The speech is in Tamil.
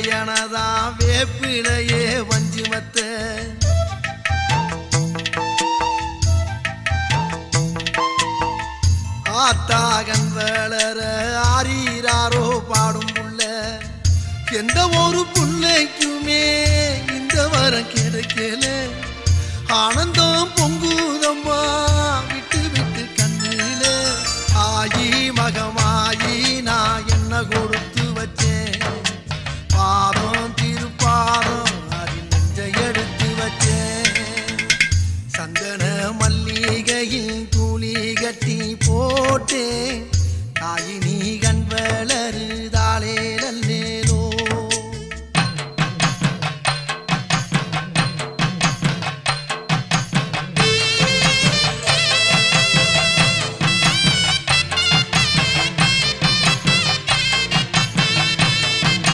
எனதா வேப்பிலையே வஞ்சிமத்த. ஆத்தாகன் வேளர ஆறீராரோ பாடும் புள்ள. எந்த ஒரு புள்ளைக்குமே இந்த வரம் கிடைக்கல. ஆனந்தம் பொங்குதம்மா விட்டு விட்டு கண்ணில. ஆகி மகமா போட்டேன்.